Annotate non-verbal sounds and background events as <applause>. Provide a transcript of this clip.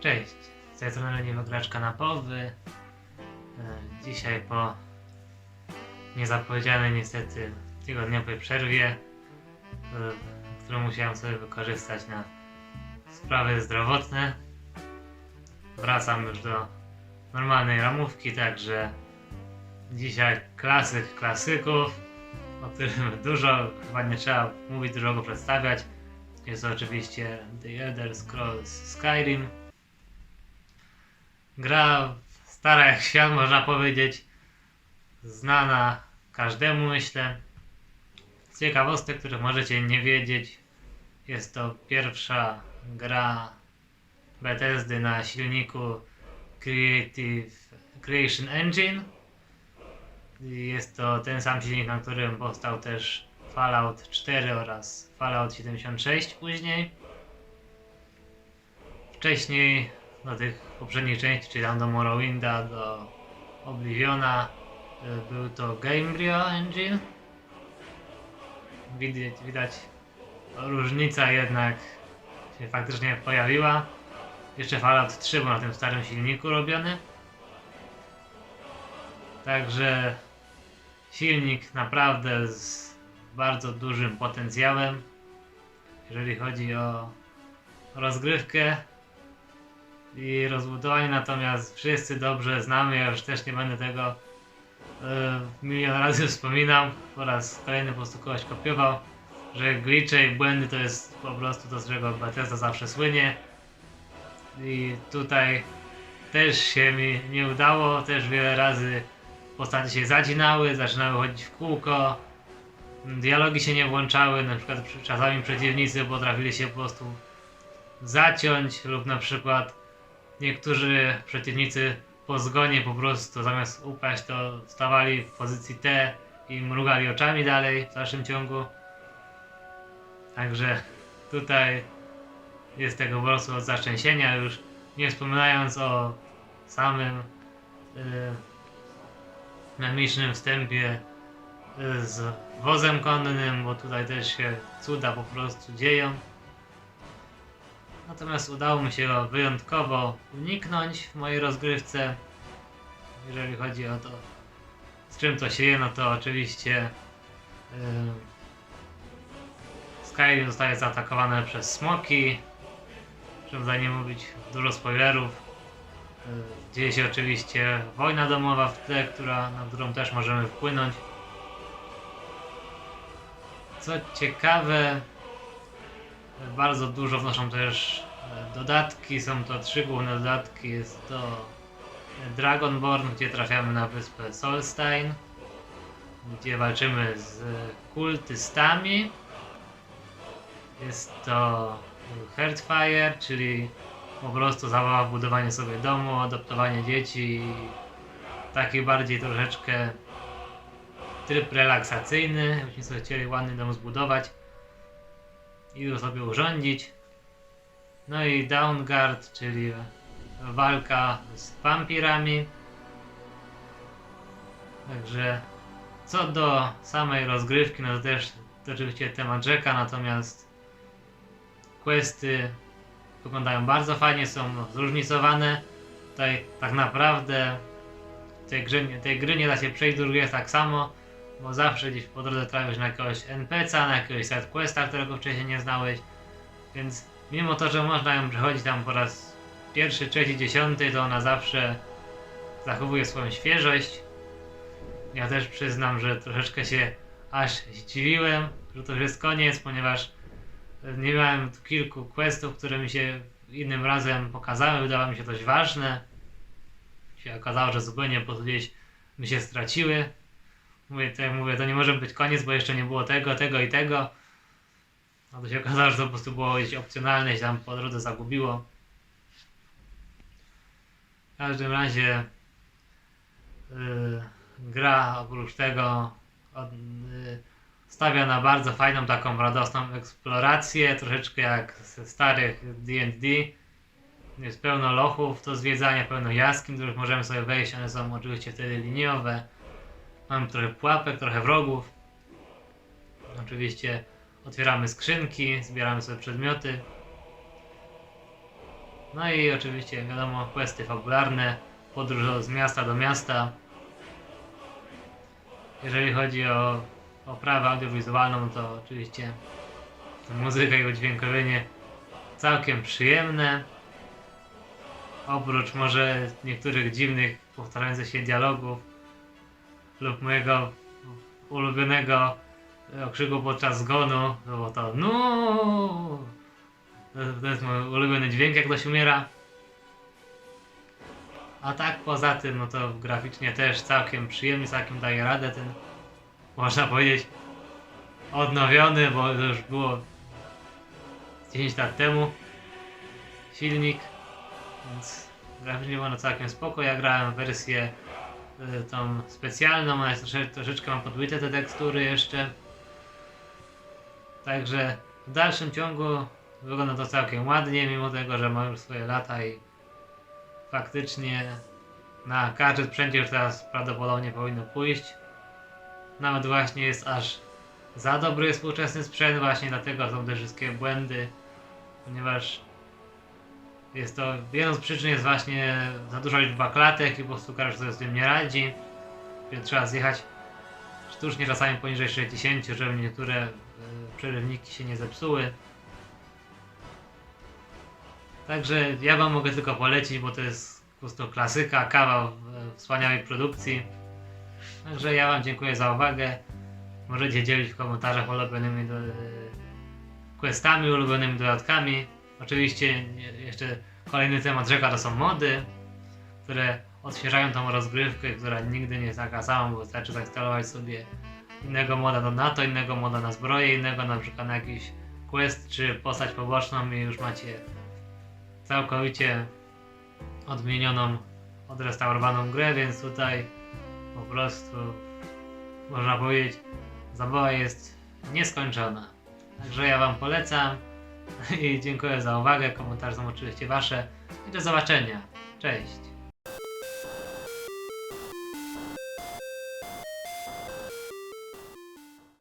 Cześć, z tej strony Leniwy Gracz Kanapowy. E, Dzisiaj po niezapowiedzianej niestety tygodniowej przerwie, e, którą musiałem sobie wykorzystać na sprawy zdrowotne, wracam już do normalnej ramówki, także dzisiaj klasyk klasyków, o którym dużo chyba nie trzeba mówić, dużo go przedstawiać. Jest to oczywiście The Elder Scrolls Skyrim. Gra stara jak świat, można powiedzieć. Znana każdemu, myślę. Z ciekawostek, których możecie nie wiedzieć, jest to pierwsza gra Bethesdy na silniku Creative Creation Engine. Jest to ten sam silnik, na którym powstał też Fallout 4 oraz Fallout 76 później. Wcześniej do tych poprzednich części, czyli tam do Morrowinda, do Obliviona, y, był to Gamebryo Engine. Widać, widać różnica jednak się faktycznie pojawiła. Jeszcze Fallout 3 był na tym starym silniku robiony. Także silnik naprawdę z bardzo dużym potencjałem, jeżeli chodzi o rozgrywkę i rozbudowanie, natomiast wszyscy dobrze znamy, ja już też nie będę tego e, milion razy <laughs> wspominał, po raz kolejny po prostu kogoś kopiował, że glitche i błędy to jest po prostu to, z czego Bethesda zawsze słynie. I tutaj też się mi nie udało, też wiele razy postacie się zadzinały, zaczynały chodzić w kółko, dialogi się nie włączały, na przykład przy- czasami przeciwnicy potrafili się po prostu zaciąć lub na przykład niektórzy przeciwnicy po zgonie po prostu zamiast upaść to stawali w pozycji T i mrugali oczami dalej w dalszym ciągu. Także tutaj jest tego po prostu od zaszczęsienia już nie wspominając o samym memicznym wstępie y, z wozem konnym, bo tutaj też się cuda po prostu dzieją. Natomiast udało mi się go wyjątkowo uniknąć w mojej rozgrywce. Jeżeli chodzi o to, z czym to się je, no to oczywiście yy, Skyrim zostaje zaatakowane przez smoki. Żeby za nie mówić dużo spoilerów. Yy, Dzieje się oczywiście wojna domowa w tle, która, na którą też możemy wpłynąć. Co ciekawe, bardzo dużo wnoszą też e, dodatki. Są to trzy główne dodatki. Jest to Dragonborn, gdzie trafiamy na wyspę Solstein, gdzie walczymy z kultystami. Jest to Hearthfire, czyli po prostu zabawa budowanie sobie domu, adoptowanie dzieci i taki bardziej troszeczkę tryb relaksacyjny, jakbyśmy sobie chcieli ładny dom zbudować i go sobie urządzić. No i Downguard, czyli walka z wampirami. Także co do samej rozgrywki, no to też to oczywiście temat rzeka, natomiast questy wyglądają bardzo fajnie, są zróżnicowane. Tutaj tak naprawdę tej gry, nie- tej gry nie da się przejść, drugi jest tak samo, bo zawsze gdzieś po drodze trafisz na jakiegoś NPC'a, na jakiegoś side questa, którego wcześniej nie znałeś. Więc mimo to, że można ją przechodzić tam po raz pierwszy, trzeci, dziesiąty, to ona zawsze zachowuje swoją świeżość. Ja też przyznam, że troszeczkę się aż zdziwiłem, że to już jest koniec, ponieważ nie miałem kilku questów, które mi się innym razem pokazały, wydawały mi się dość ważne. Się okazało, że zupełnie po gdzieś mi się straciły. Mówię, tak jak mówię, to nie może być koniec, bo jeszcze nie było tego, tego i tego. A to się okazało, że to po prostu było gdzieś opcjonalne i się tam po drodze zagubiło. W każdym razie yy, gra oprócz tego od, yy, stawia na bardzo fajną, taką radosną eksplorację, troszeczkę jak ze starych D&D. Jest pełno lochów do zwiedzania, pełno jaskiń, do których możemy sobie wejść, one są oczywiście wtedy liniowe. Mamy trochę pułapek, trochę wrogów. Oczywiście otwieramy skrzynki, zbieramy sobie przedmioty. No i oczywiście wiadomo, questy fabularne, podróż z miasta do miasta. Jeżeli chodzi o oprawę audiowizualną, to oczywiście muzyka i udźwiękowienie całkiem przyjemne. Oprócz może niektórych dziwnych, powtarzających się dialogów lub mojego ulubionego okrzyku podczas zgonu, no bo to no to, jest mój ulubiony dźwięk jak ktoś umiera. A tak poza tym, no to graficznie też całkiem przyjemnie, całkiem daje radę ten, można powiedzieć, odnowiony, bo to już było 10 lat temu silnik, więc graficznie było no całkiem spoko. Ja grałem wersję tą specjalną, ona jest trosze, troszeczkę mam podbite te tekstury jeszcze. Także w dalszym ciągu wygląda to całkiem ładnie, mimo tego, że ma już swoje lata i faktycznie na każdy sprzęcie już teraz prawdopodobnie powinno pójść. Nawet właśnie jest aż za dobry współczesny sprzęt, właśnie dlatego są te wszystkie błędy, ponieważ jest to, jedną z przyczyn jest właśnie za duża liczba klatek i po prostu każdy sobie z tym nie radzi. Więc trzeba zjechać sztucznie czasami poniżej 60, żeby niektóre y, przerywniki się nie zepsuły. Także ja wam mogę tylko polecić, bo to jest po prostu klasyka, kawał wspaniałej produkcji. Także ja wam dziękuję za uwagę. Możecie dzielić w komentarzach ulubionymi do, e, questami, ulubionymi dodatkami. Oczywiście jeszcze kolejny temat rzeka to są mody, które odświeżają tą rozgrywkę, która nigdy nie jest taka sama, bo wystarczy zainstalować sobie innego moda do NATO, innego moda na zbroję, innego na przykład na jakiś quest czy postać poboczną i już macie całkowicie odmienioną, odrestaurowaną grę, więc tutaj po prostu można powiedzieć zabawa jest nieskończona. Także ja Wam polecam <laughs> i dziękuję za uwagę. Komentarze są oczywiście Wasze i do zobaczenia. Cześć!